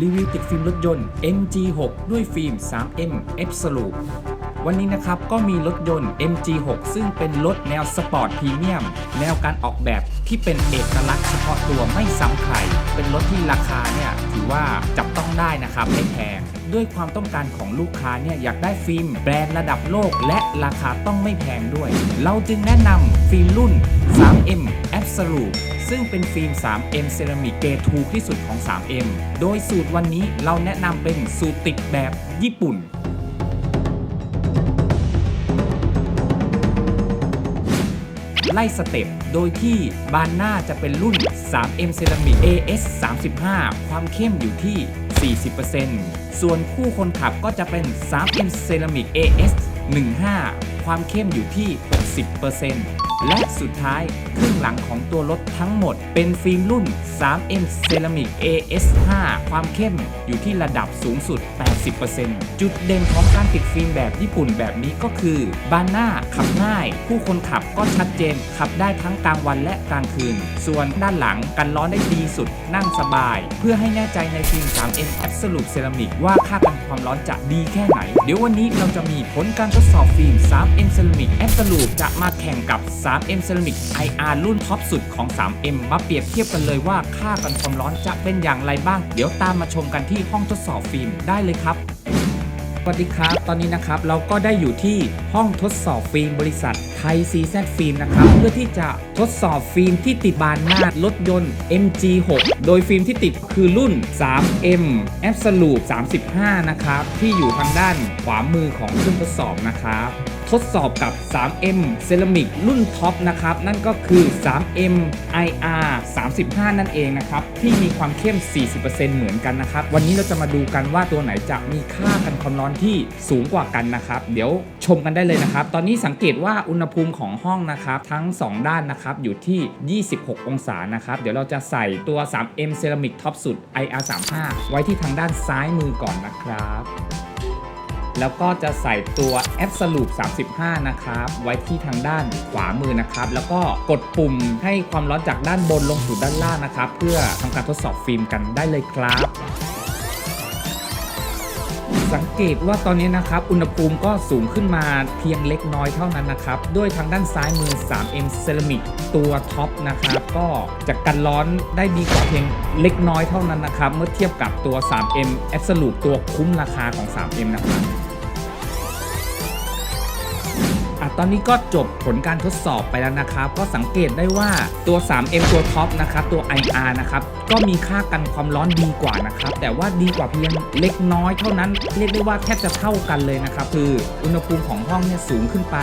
รีวิวติดฟิล์มรถยนต์ MG6 ด้วยฟิล์ม 3M Absolute วันนี้นะครับก็มีรถยนต์ MG6 ซึ่งเป็นรถแนวสปอร์ตพรีเมียม แนวการออกแบบที่เป็นเอกลักษณ์เฉพาะตัวไม่ซ้ำใคร เป็นรถที่ราคาเนี่ยถือว่าจับต้องได้นะครับไม่แพงด้วยความต้องการของลูกค้าเนี่ยอยากได้ฟิล์มแบรนด์ระดับโลก และราคาต้องไม่แพงด้วย เราจึงแนะนำฟิล์มรุ่น 3M Absolute ซึ่งเป็นฟิล์ม 3M เซรามิกเกรดทูที่สุดของ 3M โดยสูตรวันนี้เราแนะนำเป็นสูตรติดแบบญี่ปุ่น ไล่สเต็ป โดยที่บานหน้าจะเป็นรุ่น 3M Ceramic AS 35ความเข้มอยู่ที่ 40%ส่วนคู่คนขับก็จะเป็น 3M Ceramic AS 15ความเข้มอยู่ที่ 60% และสุดท้ายครึ่งหลังของตัวรถทั้งหมด เป็นฟิล์มรุ่น 3M Ceramic AS 5 ความเข้มอยู่ที่ระดับสูงสุด 80%จุดเด่นของการติดฟิล์มแบบญี่ปุ่นแบบนี้ก็คือ บานหน้าขับง่าย ผู้คนขับก็ชัดเจน ขับได้ทั้งกลางวันและกลางคืน ส่วนด้านหลังกันร้อนได้ดีสุด นั่งสบาย เพื่อให้แน่ใจในฟิล์ม 3M Absolute Ceramic ว่าค่ากันความร้อนจะดีแค่ไหน เดี๋ยววันนี้เราจะมีผลการทดสอบฟิล์ม 3M Ceramic Absolute จะมาแข่งกับ 3M Ceramic IR รุ่นท็อปสุดของ 3M มาเปรียบเทียบกันเลยว่าค่ากันความร้อนจะเป็นอย่างไรบ้าง เดี๋ยวตามมาชมกันที่ห้องทดสอบฟิล์มได้เลยครับสวัสดีครับ ตอนนี้นะครับเราก็ได้อยู่ที่ห้องทดสอบฟิล์มบริษัทไทย CZ ฟิล์มนะครับ เพื่อที่จะทดสอบฟิล์มที่ติดบานหน้ารถยนต์ MG6 โดยฟิล์มที่ติดคือรุ่น 3M Absolute 35 นะครับ ที่อยู่ทางด้านขวามือของเครื่องทดสอบนะครับ ทดสอบกับ 3M Ceramic รุ่นท็อปนะครับ นั่นก็คือ 3M IR 35 นั่นเองนะครับ ที่มีความเข้ม 40%เหมือนกันนะครับ วันนี้เราจะมาดูกันว่าตัวไหนจะมีค่ากันความร้อนที่สูงกว่ากันนะครับ เดี๋ยวชมกันได้เลยนะครับ ตอนนี้สังเกตว่าอุณหภูมิของห้องนะครับ ทั้ง 2 ด้านนะครับอยู่ที่ 26 องศานะครับ เดี๋ยวเราจะใส่ตัว 3M Ceramic ท็อปสุด IR 35ไว้ที่ทางด้านซ้ายมือก่อนนะครับ แล้วก็จะใส่ตัว Absolute 35 นะครับ ไว้ที่ทางด้านขวามือนะครับ แล้วก็กดปุ่มให้ความร้อนจากด้านบนลงสู่ด้านล่างนะครับ เพื่อทำการทดสอบฟิล์มกันได้เลยครับสังเกตว่าตอนนี้นะครับ อุณหภูมิก็สูงขึ้นมาเพียงเล็กน้อยเท่านั้นนะครับ ด้วยทางด้านซ้ายมือ 3M Ceramic ตัวท็อปนะครับ ก็จะกันร้อนได้ดีกว่าเพียงเล็กน้อยเท่านั้นนะครับ เมื่อเทียบกับตัว 3M Absolute ตัวคุ้มราคาของ 3M นะครับ ตอนนี้ก็จบผลการทดสอบไปแล้วนะครับ ก็สังเกตได้ว่าตัว 3M ตัวท็อปนะครับตัว IR นะครับก็มีค่ากันความร้อนดีกว่านะครับ แต่ว่าดีกว่าเพียงเล็กน้อยเท่านั้น เรียกได้ว่าแทบจะเท่ากันเลยนะครับ คืออุณหภูมิของห้องเนี่ยสูงขึ้นไป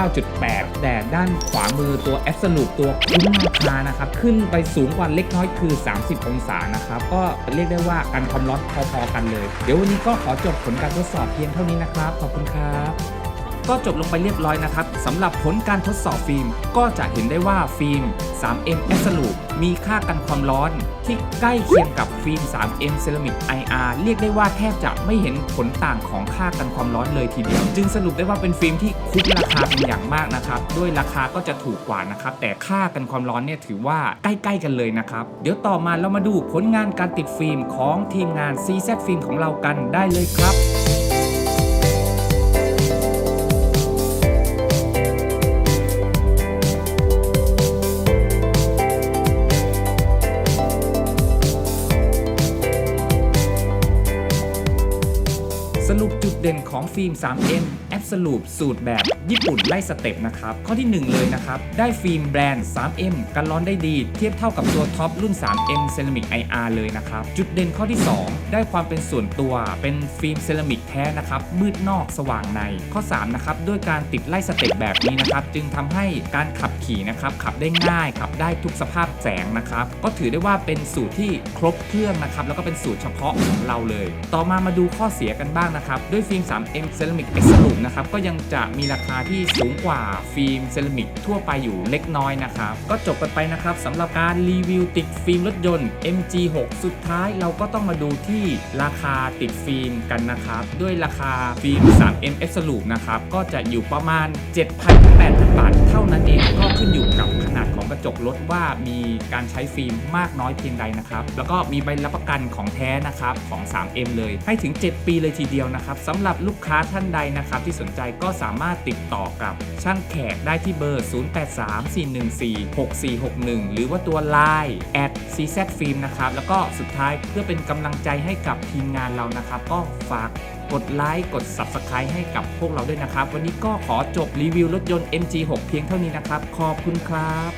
29.8 แต่ด้านขวามือตัว Absolute ตัวคุ้มราคานะครับ ขึ้นไปสูงกว่าเล็กน้อยคือ 30 องศานะครับ ก็เรียกได้ว่ากันความร้อนพอๆกันเลย เดี๋ยววันนี้ก็ขอจบผลการทดสอบเพียงเท่านี้นะครับ ขอบคุณครับ ก็จบลงไปเรียบร้อยนะครับสำหรับผลการทดสอบฟิล์ม ก็จะเห็นได้ว่าฟิล์ม 3M Absolute มีค่ากันความร้อนที่ใกล้เคียงกับฟิล์ม 3M Ceramic IR เรียกได้ว่าแทบจะไม่เห็นผลต่างของค่ากันความร้อนเลยทีเดียว จึงสรุปได้ว่าเป็นฟิล์มที่คุ้มราคาเป็นอย่างมากนะครับ ด้วยราคาก็จะถูกกว่านะครับ แต่ค่ากันความร้อนเนี่ยถือว่าใกล้ๆกันเลยนะครับ เดี๋ยวต่อมาเรามาดูผลงานการติดฟิล์มของทีมงาน CZ ฟิล์มของเรากันได้เลยครับ สรุป จุดเด่นของฟิล์ม 3M Absolute สูตรแบบญี่ปุ่นไล่สเต็ปนะครับ ข้อที่ 1 เลยนะครับ ได้ฟิล์มแบรนด์ 3M กันร้อนได้ดี เทียบเท่ากับตัวท็อปรุ่น 3M Ceramic IR เลยนะครับ จุดเด่นข้อที่ 2 ได้ความเป็นส่วนตัวเป็นฟิล์มเซรามิกแท้นะครับ มืดนอกสว่างใน ข้อ 3 นะครับ ด้วยการติดไล่สเต็ปแบบนี้นะครับ จึงทำให้การขับขี่นะครับ ขับได้ง่าย ขับได้ทุกสภาพแสงนะครับ ก็ถือได้ว่าเป็นสูตรที่ครบเครื่องนะครับ แล้วก็เป็นสูตรเฉพาะของเราเลย ต่อมามาดูข้อเสียกันบ้างนะครับด้วยฟิล์ม 3M Ceramic Absolute นะครับก็ยังจะมีราคาที่สูงกว่าฟิล์มเซรามิกทั่วไปอยู่เล็กน้อยนะครับก็จบกันไปนะครับสำหรับการรีวิวติดฟิล์มรถยนต์ MG6 สุดท้ายเราก็ต้องมาดูที่ราคาติดฟิล์มกันนะครับด้วยราคาฟิล์ม 3M Absolute นะครับก็จะอยู่ประมาณ 7,800 บาทเท่านั้นเองก็ขึ้นอยู่กับขนาดของกระจกรถว่ามีการใช้ฟิล์มมากน้อยเพียงใดนะครับแล้วก็มีใบรับประกันของแท้นะครับของ 3M เลยให้ถึง 7 ปีเลยทีเดียวนะครับสำหรับลูกค้าท่านใดนะครับที่สนใจก็สามารถติดต่อกับช่างแขกได้ที่เบอร์ 0834146461 หรือว่าตัว Line at czfilm นะครับแล้วก็สุดท้ายเพื่อเป็นกำลังใจให้กับทีมงานเรานะครับ ก็ฝากกดไลค์กด Subscribe ให้กับพวกเราด้วยนะครับ วันนี้ก็ขอจบรีวิวรถยนต์ MG6 เพียงเท่านี้นะครับ ขอบคุณครับ